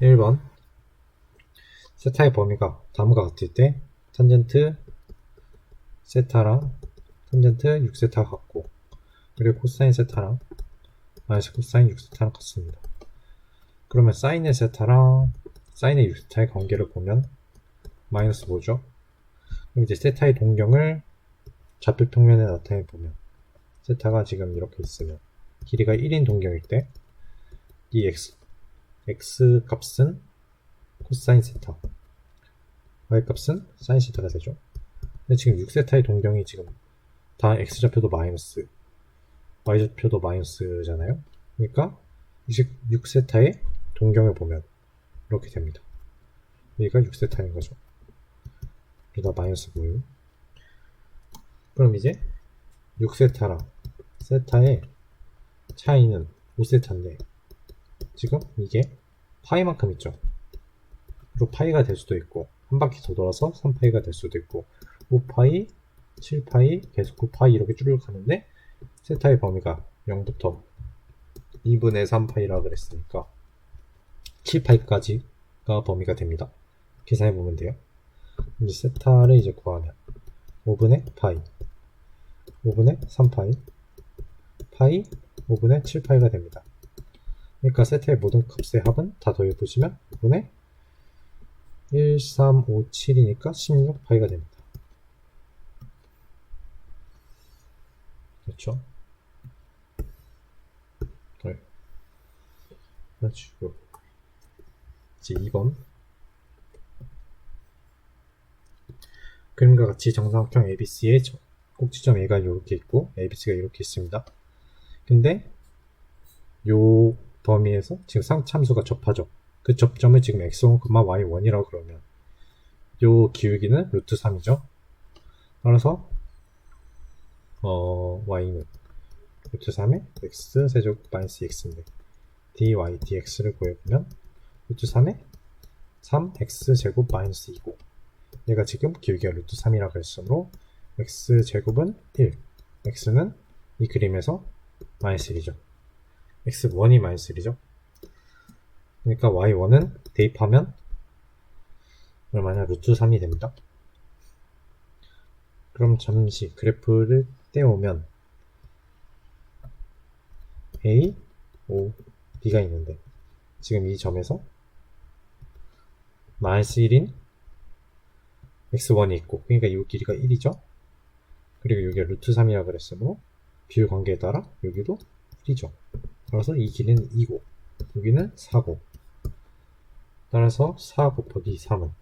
1번 세타의 범위가 다음과 같을 때 탄젠트 세타랑 탄젠트 6세타 같고 그리고 코사인 세타랑 마이너스 코사인 6세타랑 같습니다. 그러면 사인의 세타랑 사인의 6세타의 관계를 보면 마이너스 뭐죠? 그럼 이제 세타의 동경을 좌표 평면에 나타내 보면 세타가 지금 이렇게 있으면 길이가 1인 동경일 때 이 x x 값은 코사인 세타 y 값은 사인 세타가 되죠. 근데 지금 6세타의 동경이 지금 다 x 좌표도 마이너스 y 좌표도 마이너스잖아요. 그러니까 6세타의 동경을 보면 이렇게 됩니다. 여기가 6세타인 거죠. 그러다 마이너스 9 그럼 이제 6세타랑 세타의 차이는 5세타인데 지금 이게 파이만큼 있죠. 그리고 파이가 될 수도 있고 한 바퀴 더 돌아서 3파이가 될 수도 있고 5파이, 7파이, 계속 9파이 이렇게 쭉 가는데 세타의 범위가 0부터 2분의 3파이라 그랬으니까 7파이까지가 범위가 됩니다. 계산해 보면 돼요. 이제 세타를 이제 구하면 5분의 파이, 5분의 3파이, 파이, 5분의 7파이가 됩니다. 그러니까 세타의 모든 값의 합은 다 더해보시면 5분의 1, 3, 5, 7이니까 16파이가 됩니다. 그렇죠? 네. 그래가지고 이제 2번 그림과 같이 정사각형 ABC의 꼭지점 A가 이렇게 있고 ABC가 이렇게 있습니다. 근데 요 범위에서 지금 상참수가 접하죠. 그 접점을 지금 x1, y1이라고 그러면 요 기울기는 루트 3이죠. 따라서 어, y는 루트 3의 x 세제곱 마이너스 x인데 dy dx를 구해보면 루트 3의 3x 제곱 마이너스 2고 얘가 지금 기울기가 루트 3이라고 했으므로 x 제곱은 1 x는 이 그림에서 마이너스 1이죠 x1이 마이너스 1이죠. 그러니까 y1은 대입하면 얼마냐? 루트 3이 됩니다. 그럼 잠시 그래프를 떼오면 A, O, B가 있는데 지금 이 점에서 마이너스 1인 x1이 있고 그러니까 이 길이가 1이죠. 그리고 여기가 루트 3이라 그랬으므로 비율 관계에 따라 여기도 1이죠 따라서 이 길이는 2고 여기는 4고 따라서 4 곱하기 3은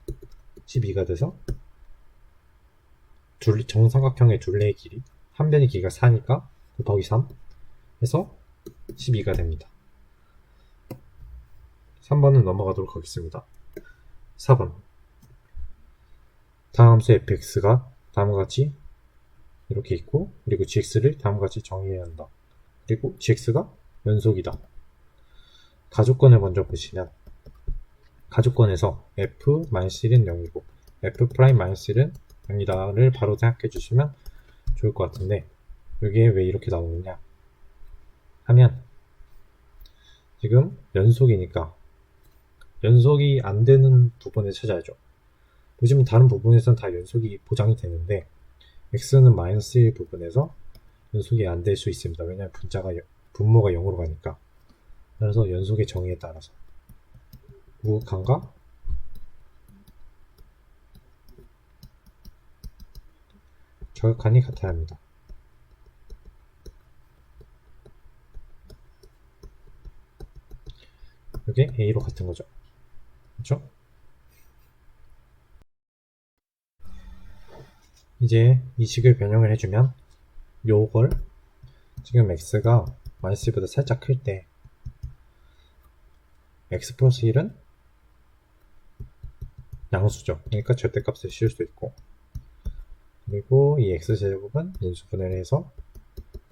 12가 돼서 둘, 정삼각형의 둘레의 길이 한 변의 길이가 4니까 곱하기 3 해서 12가 됩니다. 3번은 넘어가도록 하겠습니다. 4번 다음 함수 fx가 다음과 같이 이렇게 있고 그리고 gx를 다음과 같이 정의해야 한다. 그리고 gx가 연속이다. 가족권을 먼저 보시면 가족권에서 f-1은 0이고 f'-1은 0이다를 바로 생각해 주시면 좋을 것 같은데 여기에 왜 이렇게 나오느냐 하면 지금 연속이니까 연속이 안 되는 부분을 찾아야죠. 보시면 다른 부분에서는 다 연속이 보장이 되는데 x는 마이너스 1 부분에서 연속이 안 될 수 있습니다. 왜냐하면 분자가 분모가 0으로 가니까. 그래서 연속의 정의에 따라서 무극한가 저격한이 같아야 합니다. 이게 A로 같은 거죠. 그렇죠? 이제 이 식을 변형을 해주면 요걸 지금 x가 마이너스 1보다 살짝 클 때 x 플러스 1은 양수죠. 그러니까 절대값을 씌울 수 있고 그리고 이 x제곱은 인수분해를 해서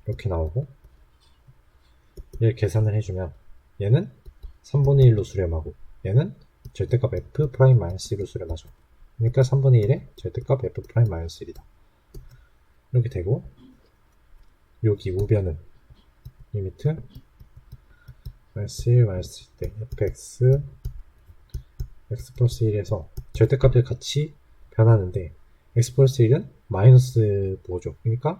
이렇게 나오고 얘를 계산을 해주면 얘는 3분의 1로 수렴하고 얘는 절대값 f'-1로 수렴하죠. 그러니까 3분의 1의 절대값 f'-1이다. 이렇게 되고 여기 우변은 리미트 마이너스 1 마이너스 때 fx x 플러스 1에서 절대값들 같이 변하는데 x 플러스 1은 마이너스 보죠. 그러니까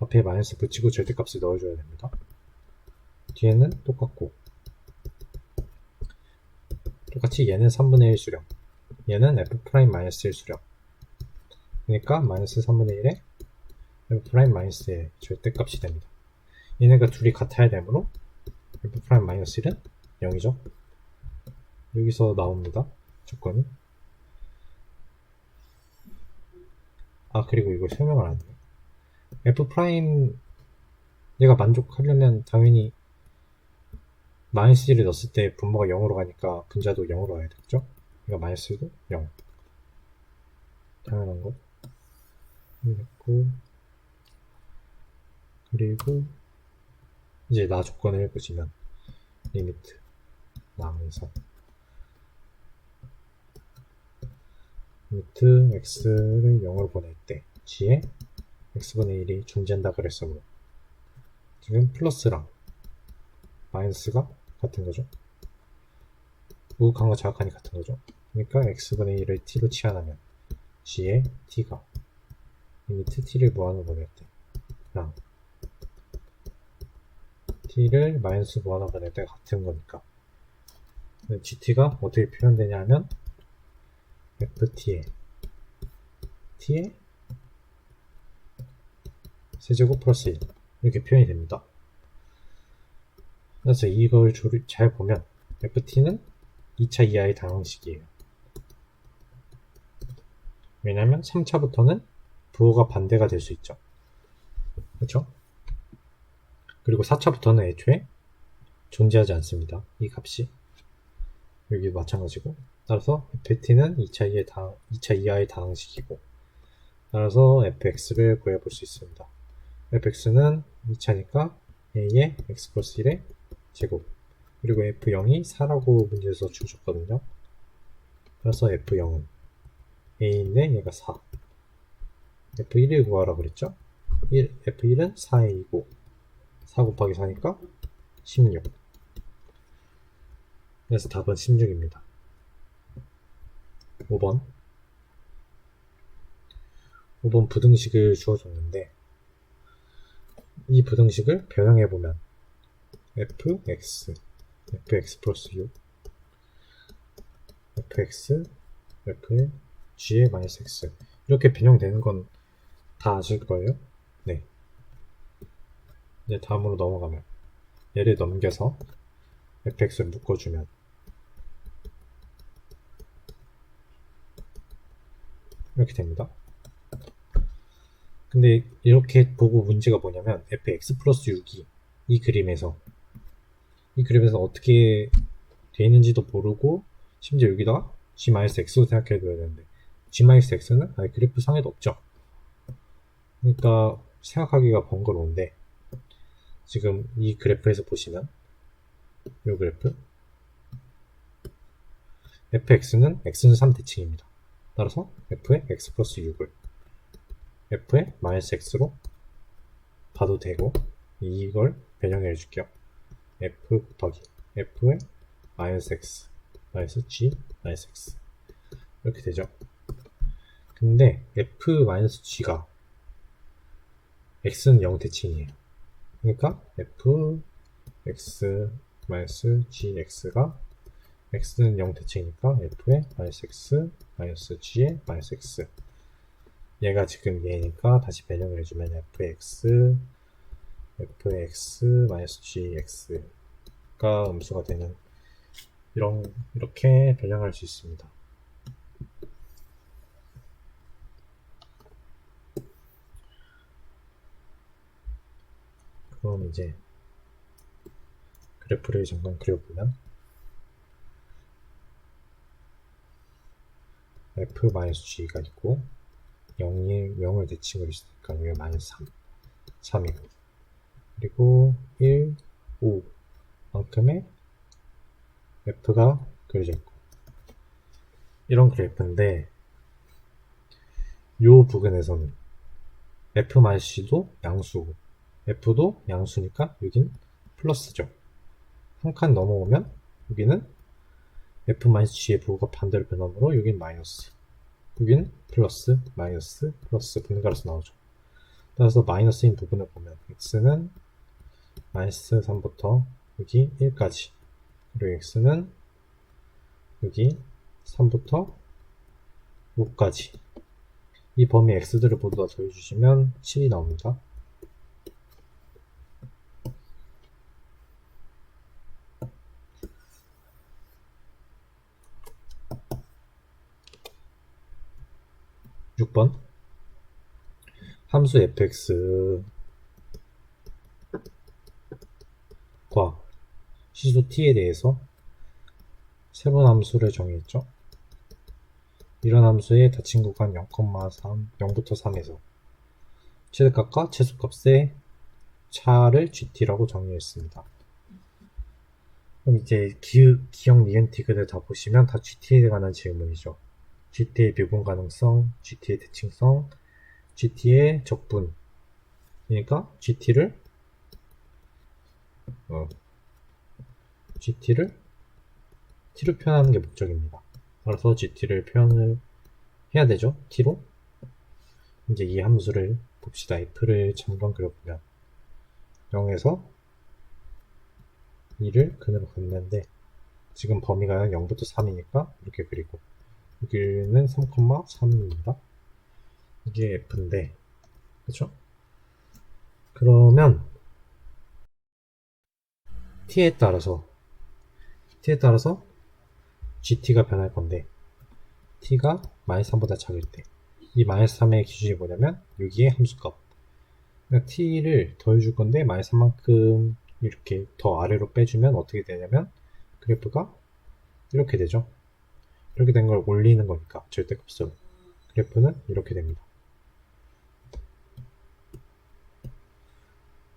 앞에 마이너스 붙이고 절대값을 넣어줘야 됩니다. 뒤에는 똑같고 똑같이 얘는 3분의 1 수렴 얘는 f 프라임 마이너스 1 수렴 그러니까 마이너스 3분의 1에 f 프라임 마이너스 1 절대값이 됩니다. 얘네가 둘이 같아야 되므로 f 프라임 마이너스 1은 0이죠. 여기서 나옵니다. 조건이. 아 그리고 이걸 설명을 안 해요. f 프라임 얘가 만족하려면 당연히 마이너스 1을 넣었을 때 분모가 0으로 가니까 분자도 0으로 와야 되겠죠? 그러니까 마이너스 1도 0. 당연한 거. 이랬고 그리고 이제 나 조건을 해보시면 리미트 나면서 리미트 x를 0으로 보낼 때 g에 x분의 1이 존재한다 그랬으므로 지금 플러스랑 마이너스가 같은 거죠. 우극한과 자극한이 같은 거죠. 그러니까 x분의 1을 t로 치환하면 g의 t가 리미트 t를 무한으로 보낼 때랑 t를 마이너스 무한으로 보낼 때가 같은 거니까 gt가 어떻게 표현되냐 하면 ft에 t에 세제곱 플러스 1 이렇게 표현이 됩니다. 그래서 이걸 잘 보면 ft는 2차 이하의 당항식이에요. 왜냐면 3차부터는 부호가 반대가 될 수 있죠. 그렇죠? 그리고 4차부터는 애초에 존재하지 않습니다. 이 값이. 여기 마찬가지고. 따라서 ft는 2차 이하의, 당, 2차 이하의 당항식이고. 따라서 fx를 구해볼 수 있습니다. fx는 2차니까 a의 x 플러스 1의 제곱. 그리고 f0이 4라고 문제에서 주셨거든요. 따라서 f0은 a인데 얘가 4. f1을 구하라 그랬죠? 1, f1은 4a이고 4 곱하기 4니까 16. 그래서 답은 16입니다. 5번 5번 부등식을 주어줬는데 이 부등식을 변형해보면 fx fx 플러스 6 fx f g의 마이너스 x 이렇게 변형되는 건 다 아실 거예요? 네. 이제 다음으로 넘어가면 얘를 넘겨서 fx를 묶어주면 이렇게 됩니다. 근데 이렇게 보고 문제가 뭐냐면 fx 플러스 6이 이 그림에서 이 그림에서 어떻게 돼 있는지도 모르고 심지어 여기다가 g-x로 생각해 둬야 되는데 g-x는 아예 그래프 상에도 없죠. 그러니까 생각하기가 번거로운데 지금 이 그래프에서 보시면 이 그래프 fx는 x는 3 대칭입니다. 따라서 f의 x 플러스 6을 f의 마이너스 x로 봐도 되고 이걸 변형해 줄게요. f 곱하기 f의 마이너스 x 마이너스 g 마이너스 x 이렇게 되죠. 근데 f 마이너스 g가 x는 0 대칭이에요. 그러니까 f x 마이너스 g x가 x는 0 대칭이니까 f의 마이너스 x 마이너스 g의 마이너스 x 얘가 지금 얘니까 다시 변형을 해주면 fx fx 마이너스 gx가 음수가 되는 이런 이렇게 변형할 수 있습니다. 그럼 이제 그래프를 잠깐 그려보면 f-g가 있고 0이 0을 대칭으로 있으니까 마이너스 3 3이고. 그리고 1, 5 만큼의 f가 그려져 있고. 이런 그래프인데 요 부근에서는 f-c도 양수고 f도 양수니까 여긴 플러스죠. 한 칸 넘어오면 여기는 f-g의 부호가 반대로 변하므로 여긴 마이너스 여긴 플러스 마이너스 플러스 분가로서 나오죠. 따라서 마이너스인 부분을 보면 x는 마이너스 3부터 여기 1까지 그리고 x는 여기 3부터 5까지. 이 범위 x들을 모두 다 더해주시면 7이 나옵니다. 육번 함수 fx과 시수 t에 대해서 새로운 함수를 정의했죠. 이런 함수의 닫힌 구간 0,3, 0부터 3에서 최대값과 최소값의 차를 gt라고 정의했습니다. 그럼 이제 기, 기억 니은티그를 다 보시면 다 gt에 관한 질문이죠. Gt의 미분 가능성, gt의 대칭성, gt의 적분. 그러니까 gt를 어, gt를 t로 표현하는 게 목적입니다. 따라서 gt를 표현을 해야 되죠. t로. 이제 이 함수를 봅시다. f를 잠깐 그려보면 0에서 2를 근으로 긋는데 지금 범위가 0부터 3이니까 이렇게 그리고 여기는 3,3입니다. 이게 f인데 그쵸? 그러면 t에 따라서 t에 따라서 gt가 변할 건데 t가 마이너스 3보다 작을 때 이 마이너스 3의 기준이 뭐냐면 여기에 함수값 그러니까 t를 더해줄 건데 마이너스 3만큼 이렇게 더 아래로 빼주면 어떻게 되냐면 그래프가 이렇게 되죠 이렇게 된 걸 올리는 거니까? 절대값으로. 그래프는 이렇게 됩니다.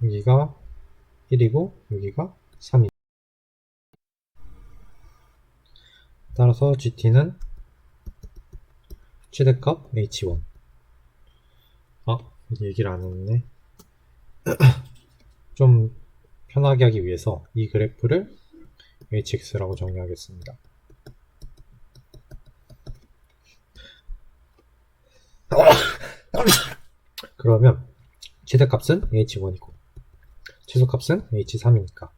여기가 1이고 여기가 3이. 따라서 GT는 최대값 H1. 아 얘기를 안 했네. 좀 편하게 하기 위해서 이 그래프를 HX라고 정의하겠습니다 그러면 최대값은 H1이고 최소값은 H3이니까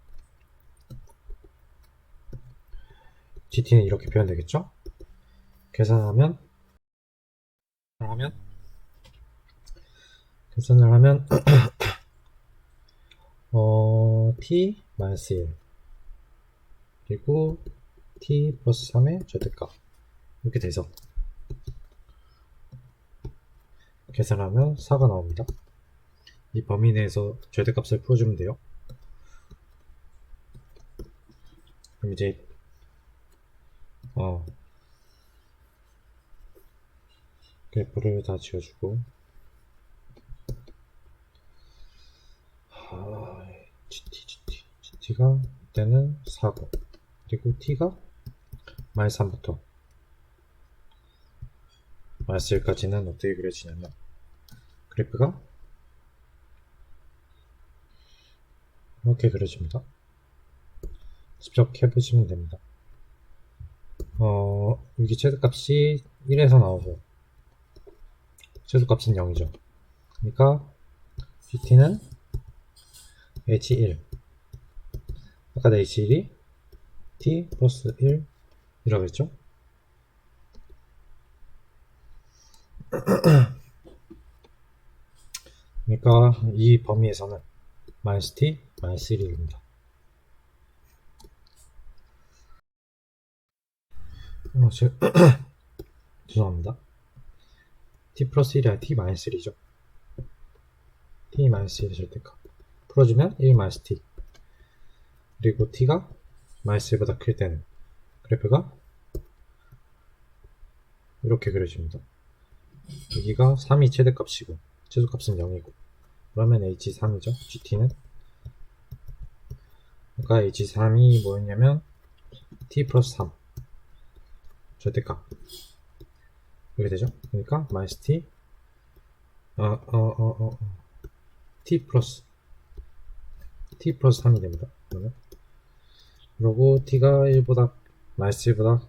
GT는 이렇게 표현되겠죠? 계산하면 하면 계산을 하면 어, t 마이너스 1 그리고 t 플러스 3의 절대값 이렇게 돼서 계산하면 4가 나옵니다. 이 범위 내에서 절대값을 풀어주면 돼요. 그럼 이제 어 그래프를 다 지워주고 아, GT, GT, GT가 이때는 4고 그리고 T가 마이너스 3부터 마이너스 1까지는 어떻게 그려지냐면 그래프가 이렇게 그려집니다. 직접 해보시면 됩니다. 어, 여기 최대값이 1에서 나오고 최소값은 0이죠. 그러니까 GT는 H1 아까 H1이 T 플러스 1 이라고 했죠? 그러니까 이 범위에서는 마이너스 T 마이너스 1입니다. 어, 제, 죄송합니다. t 플러스 1이 아니라 t 마이너스 1이죠. t 마이너스 1의 절대값. 풀어주면 1 마이너스 t. 그리고 t가 마이너스 1보다 클 때는 그래프가 이렇게 그려집니다. 여기가 3이 최대값이고 최소값은 0이고 그러면 h3이죠. gt는 아까 h3이 뭐였냐면 t 플러스 3 절대값 이렇게 되죠 그러니까 마이너스 t 어, 어, 어, 어, 어. t 플러스 t 플러스 3이 됩니다 그러면 그리고 t가 1보다 마이너스 1보다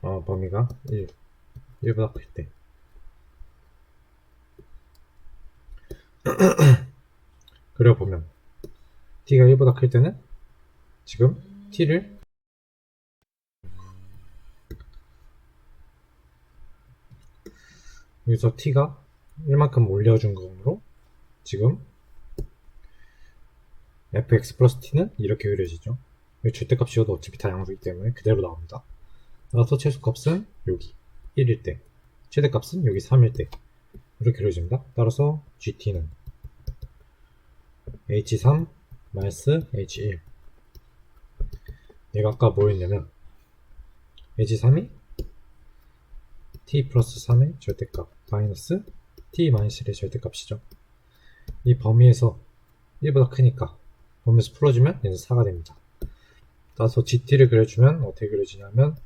어, 범위가 1, 1보다 클 때. 그려보면 t가 1보다 클 때는 지금 t를 여기서 t가 1만큼 올려준 거로 지금 fx 플러스 t는 이렇게 그려지죠. 절대값 씌워도 어차피 다 양수이기 때문에 그대로 나옵니다. 따라서 최소값은 여기 1일 때, 최대값은 여기 3일 때 이렇게 그려집니다. 따라서 gt는 h3 마이너스 h1 얘가 아까 뭐였냐면 h3이 t 플러스 3의 절대값 마이너스 t 마이너스 1의 절대값이죠. 이 범위에서 1보다 크니까 범위에서 풀어주면 얘는 4가 됩니다. 따라서 GT를 그려주면 어떻게 그려지냐면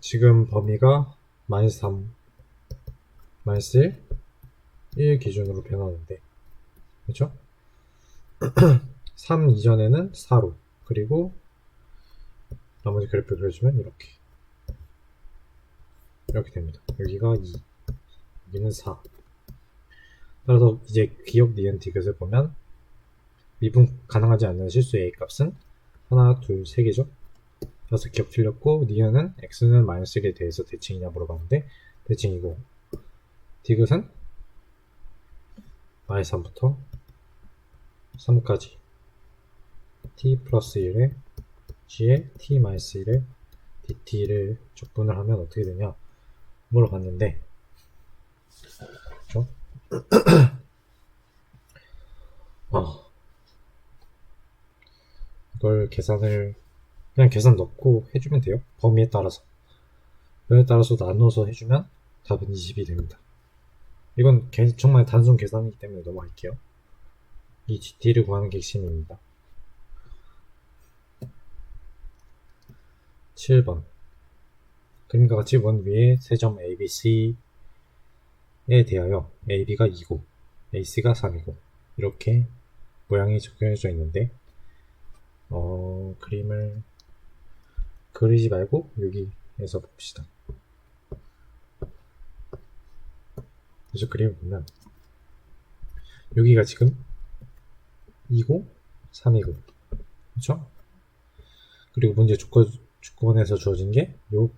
지금 범위가 마이너스 3 마이너스 1 1 기준으로 변하는데 그렇죠? 3 이전에는 4로 그리고 나머지 그래프 그려주면 이렇게 이렇게 됩니다. 여기가 2 여기는 4 따라서 이제 기억 니은 디귿을 보면 미분 가능하지 않는 실수 a 값은 하나, 둘, 세 개죠. 그래서 기억 틀렸고 니은은 x는 마이너스 1에 대해서 대칭이냐 물어봤는데 대칭이고 디귿은 마이너스 3부터 3까지 t 플러스 1에 g에 t 마이너스 1에 dt를 적분을 하면 어떻게 되냐 물어봤는데 그렇죠? 어. 이걸 계산을 그냥 계산 넣고 해주면 돼요. 범위에 따라서. 범위에 따라서 나눠서 해주면 답은 20이 됩니다. 이건 개- 정말 단순 계산이기 때문에 넘어갈게요. 이 GT를 구하는 게 핵심입니다. 7번. 그림과 같이 원 위에 세 점 ABC에 대하여 AB가 2고 AC가 3이고 이렇게 모양이 적혀져 있는데 어, 그림을 그리지 말고 여기에서 봅시다. 그래서 그림을 보면 여기가 지금 2고 3이고 그렇죠? 그리고 문제 조건, 조건에서 주어진 게 요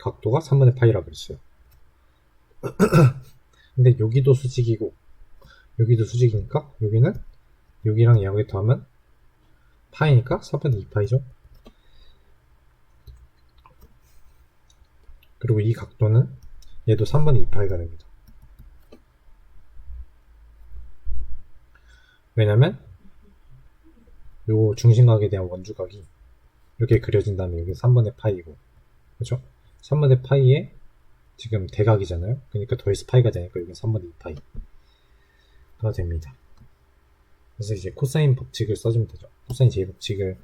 각도가 3분의 파이라고 그랬어요. 근데 여기도 수직이고 여기도 수직이니까 여기는 여기랑 여기 더하면 파이니까 4분의 2파이죠. 그리고 이 각도는 얘도 3분의 2파이가 됩니다. 왜냐면 요 중심각에 대한 원주각이 이렇게 그려진다면 여기 3분의 파이고 그렇죠? 3분의 파이에 지금 대각이잖아요. 그러니까 더해서 파이가 되니까 여기 3분의 2파이가 됩니다. 그래서 이제 코사인 법칙을 써주면 되죠. 코사인 제 법칙을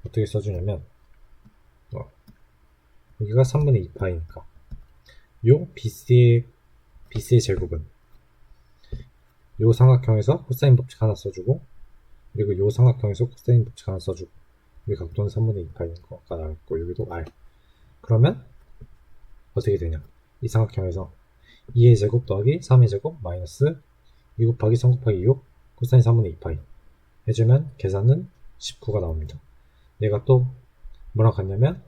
어떻게 써주냐면 어, 여기가 3분의 2파이니까 요 BC의 BC의 제곱은 요 삼각형에서 코사인 법칙 하나 써주고 그리고 요 삼각형에서 코사인 법칙 하나 써주고 여기 각도는 3분의 2파이인 거가 나왔고 여기도 R 그러면 어떻게 되냐 이 삼각형에서 2의 제곱 더하기 3의 제곱 마이너스 2 곱하기 3 곱하기 6 코사인 3분의 2파이 해주면 계산은 19가 나옵니다. 얘가 또 뭐랑 같냐면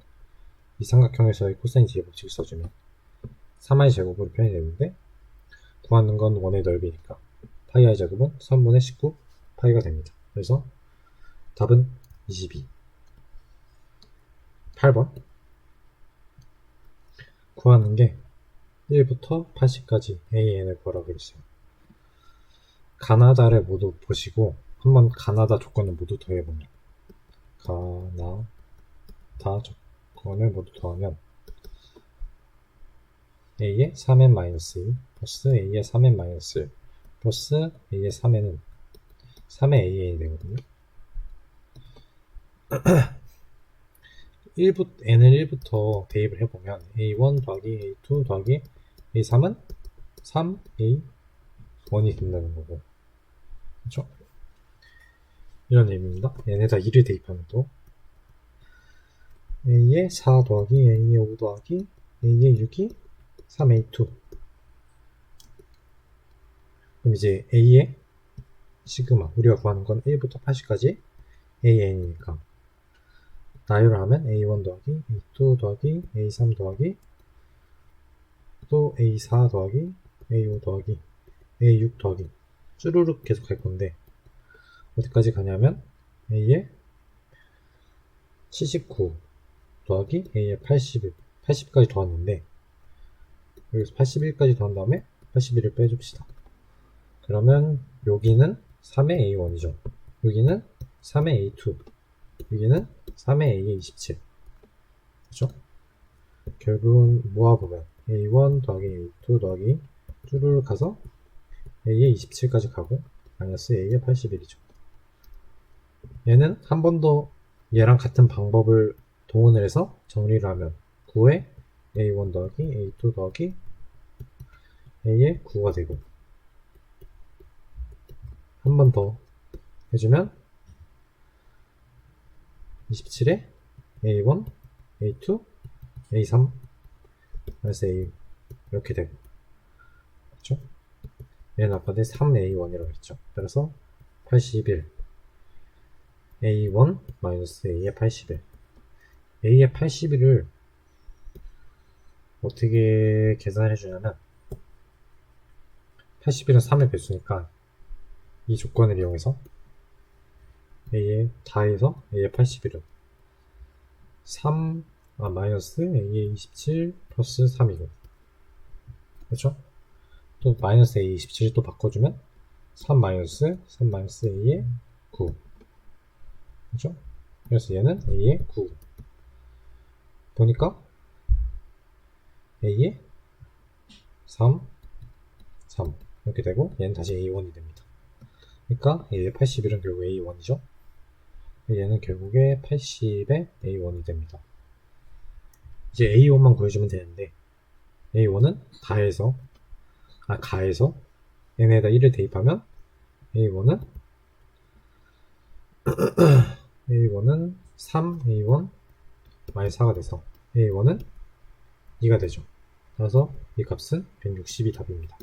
이 삼각형에서의 코사인 제곱식을 써주면 3i 제곱으로 표현이 되는데 구하는 건 원의 넓이니까 파이 i 제곱은 3분의 19 파이가 됩니다. 그래서 답은 22 8번 구하는 게 1부터 80까지 AN을 구하라고 그랬어요. 가나다를 모두 보시고 한번 가나다 조건을 모두 더해보면 가나다 조건을 모두 더하면 a의 3n 마이너스 1 플러스 a의 3n 마이너스 1 플러스 a의 3n은 3의 a이 되거든요. 1부, n을 1부터 대입을 해보면 a1 더하기 a2 더하기 a3은 3a1이 된다는 거고 그렇죠? 이런 의미입니다. n에다 1을 대입하면 또 A의 4 더하기 A의 5 더하기 A의 6이 3A2 그럼 이제 A의 시그마 우리가 구하는 건 1부터 80까지? AN이니까. 나열을 하면 A1 더하기 A2 더하기 A3 더하기 또 A4 더하기 A5 더하기 A6 더하기 쭈루룩 계속 갈 건데 어디까지 가냐면 A의 79 더하기 A의 81 80까지 더했는데 여기서 81까지 더한 다음에 81을 빼줍시다. 그러면 여기는 3의 A1이죠 여기는 3의 A2 여기는 3의 A의 27 그죠? 결국은 모아보면 A1 더하기 A2 더하기 쭈루룩 가서 A의 27까지 가고 마이너스 A의 81이죠. 얘는 한 번 더 얘랑 같은 방법을 동원을 해서 정리를 하면 9에 A1 더하기 A2 더하기 A의 9가 되고 한 번 더 해주면 27에 A1, A2, A3, 마이너스 A 이렇게 되고 그렇죠? 얘는 아까 내 3A1이라고 했죠. 따라서 81 A1 마이너스 A의 81 A의 81을 어떻게 계산해 주냐면 81은 3의 배수니까 이 조건을 이용해서 A의 다해서 A의 81은 3 아, 마이너스 A의 27 플러스 3이고 그렇죠? 또 마이너스 A 27을 또 바꿔주면 3 마이너스 3 마이너스 A의 9 그렇죠? 그래서 얘는 A의 9 보니까 A의 3 3 이렇게 되고 얘는 다시 A1이 됩니다 그러니까 A의 81은 결국 A1이죠 얘는 결국에 80의 A1이 됩니다 이제 A1만 구해주면 되는데 A1은 다해서 아 가해서 n에다 1을 대입하면 A1은 A1은 3 A1 마이너스 4가 돼서 A1은 2가 되죠. 따라서 이 값은 160이 답입니다.